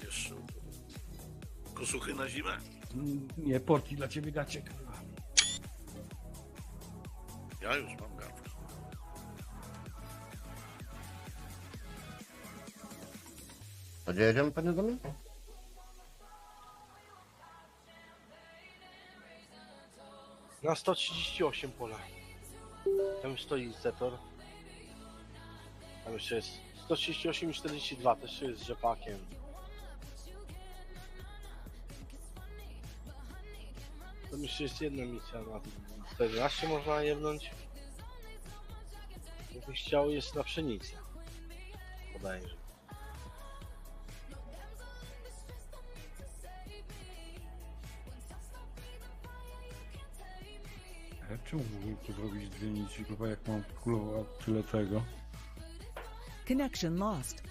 będziesz? Kosuchy na zimę? Nie, porki dla ciebie gacie. kurwa. Ja już mam garnki. A gdzie jedziemy, panie do mnie? Na 138 pola. Tam stoi Zetor. Tam jeszcze jest 138 i 42, też jest z rzepakiem. Tam jeszcze jest jedna misja na 14 można jebnąć. Jakbyś chciał jest na pszenicę. Podajże. Ja czemu mógłbym tu zrobić dwie nici, kurwa, jak mam kurwa tyle tego? Connection lost.